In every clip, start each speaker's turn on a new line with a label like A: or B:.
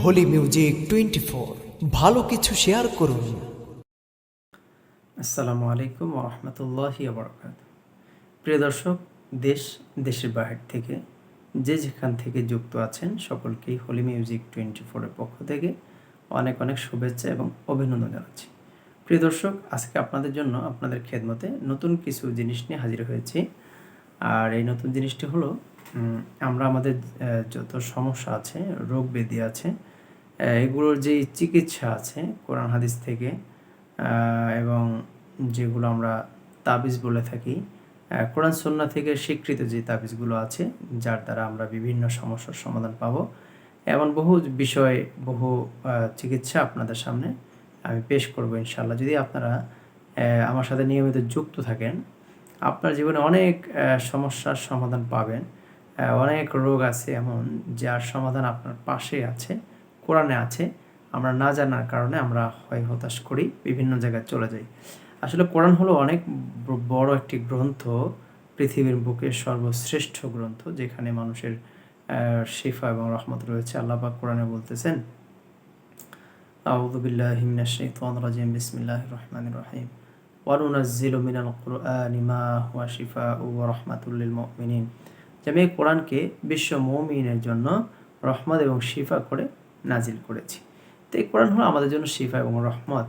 A: Holi music twenty four ভালো কিছু share করুন।
B: আসসালামু আলাইকুম রহমতুল্লাহি বরকাত প্রিয় দর্শক, দেশ, দেশের বাহির থেকে যে যেখান থেকে যুক্ত আছেন সকলকেই হোলি মিউজিক টোয়েন্টি ফোরের পক্ষ থেকে অনেক অনেক শুভেচ্ছা এবং অভিনন্দন জানাচ্ছি। প্রিয় দর্শক, আজকে আপনাদের জন্য আপনাদের খেদমতে নতুন কিছু জিনিস নিয়ে হাজির হয়েছি। আর এই নতুন জিনিসটি হলো আমরা আমাদের যত সমস্যা আছে, রোগ ব্যাধি আছে এগুলোর যে চিকিৎসা আছে, কোরআন হাদিস থেকে এবং যেগুলো আমরা তাবিজ বলে থাকি কোরআন সন্না থেকে স্বীকৃত যে তাবিজগুলো আছে, যার দ্বারা আমরা বিভিন্ন সমস্যার সমাধান পাবো এমন বহু বিষয় বহু চিকিৎসা আপনাদের সামনে আমি পেশ করব ইনশাল্লাহ যদি আপনারা আমার সাথে নিয়মিত যুক্ত থাকেন আপনার জীবনে অনেক সমস্যার সমাধান পাবেন। অনেক রোগ আছে এমন যার সমাধান আপনার পাশে আছে, কোরআনে আছে। আমরা না জানার কারণে আমরা হয় হতাশ করি, বিভিন্ন জায়গায় চলে যাই। আসলে কোরআন হলো অনেক বড় একটি গ্রন্থ, পৃথিবীর বুকে সর্বশ্রেষ্ঠ গ্রন্থ, যেখানে মানুষের শিফা এবং রহমত রয়েছে। আল্লাহ কোরআনে বলতেছেন, আউযু বিল্লাহি রাজিম, বিসমিল্লাহির রহমানির রহিম। ওয়া নুনাজ্জিলু মিনাল কুরআনি মা শিফাউ ওয়া রাহমাতুল লিল মুমিনিন যে আমি এই কোরআনকে বিশ্ব মুমিনের জন্য রহমত এবং শিফা করে নাজিল করেছি। তো এই কোরআন হলো আমাদের জন্য শিফা এবং রহমত।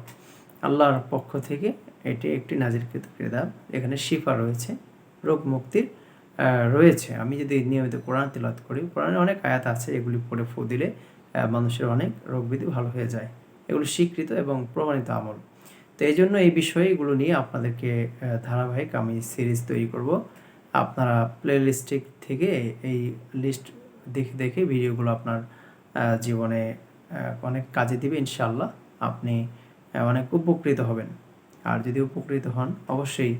B: আল্লাহর পক্ষ থেকে এটি একটি নাজিলকৃত কিতাব। এখানে শিফা রয়েছে, রোগ মুক্তির রয়েছে। আমি যদি নিয়মিত কোরআন তিলাওয়াত করি কোরআনে অনেক আয়াত আছে, এগুলি পড়ে ফু দিলে মানুষের অনেক রোগ ব্যাধি ভালো হয়ে যায়। এগুলো স্বীকৃত এবং প্রমাণিত আমল। তো এই জন্য এই বিষয়গুলো নিয়ে আপনাদেরকে ধারাবাহিক আমি সিরিজ তৈরি করব। আপনারা প্লে থেকে এই লিস্ট দেখে দেখে ভিডিওগুলো আপনার জীবনে অনেক কাজে দিবে ইনশাল্লাহ আপনি অনেক উপকৃত হবেন। আর যদি উপকৃত হন, অবশ্যই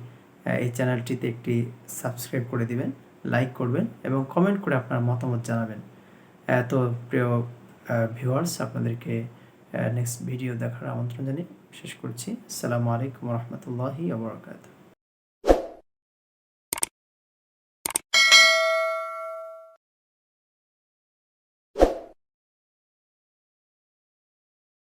B: এই চ্যানেলটিতে একটি সাবস্ক্রাইব করে দিবেন লাইক করবেন এবং কমেন্ট করে আপনার মতামত জানাবেন। এত প্রিয় ভিউয়ার্স আপনাদেরকে নেক্সট ভিডিও দেখার আমন্ত্রণ জানিয়ে শেষ করছি। আসসালামু আলাইকুম রহমতুল্লাহি আবরকাত